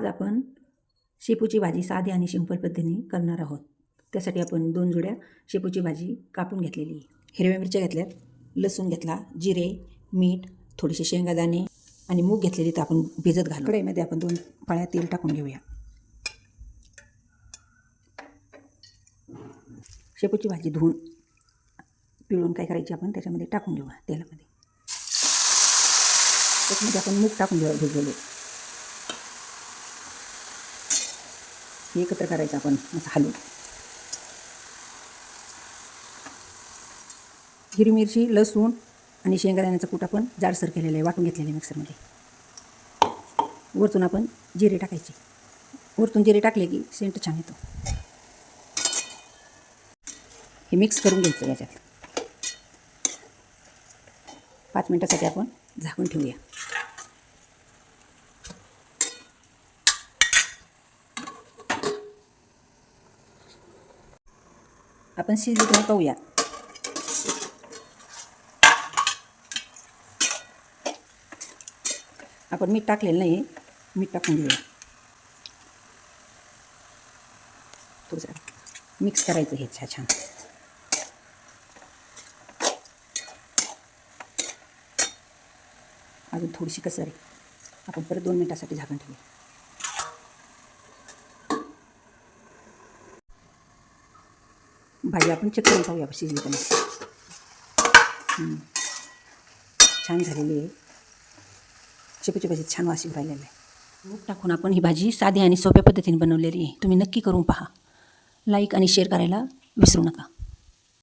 आज आपण शेपूची भाजी साधी आणि सिंपल पद्धतीने करणार आहोत. त्यासाठी आपण दोन जुड्या शेपूची भाजी कापून घेतलेली हिरव्या मिरच्या घेतल्यात लसूण घेतला जिरे मीठ थोडेसे शेंगादाणे आणि मूग घेतलेली तर आपण भिजत घालू कढईमध्ये आपण दोन पाळ्या तेल टाकून घेऊया. शेपूची भाजी धुवून पिळून काय करायची आपण त्याच्यामध्ये टाकून घेऊया तेलामध्ये. त्याच्यामध्ये आपण मूग टाकून घेऊया भिजलेले हे एकत्र करायचं आपण असं हलवून हिरवी मिरची लसूण आणि शेंगादाण्याचा कूट आपण जाडसर केलेलं आहे वाटून घेतलेलं आहे मिक्सरमध्ये. वरतून आपण जिरे टाकायचे. वरतून जिरे टाकले की सेंट छान येतो. हे मिक्स करून घ्यायचं याच्यात. पाच मिनटासाठी आपण झाकून ठेवूया. आपण शिजली तुम्ही पाहूया. आपण मीठ टाकलेलं नाही मीठ टाकून घेऊया. थोडंसं मिक्स करायचं हे छान छान. अजून थोडीशी कसर आपण परत दोन मिनटासाठी झाकण ठेवूया. भाजी आपण चेक करून पाहूया शिजली पण छान झालेली आहे. चिपची चिपाची छान वाशी राहिलेलं आहे. मूग टाकून आपण ही भाजी साधी आणि सोप्या पद्धतीने बनवलेली आहे. तुम्ही नक्की करून पहा. लाईक आणि शेअर करायला विसरू नका.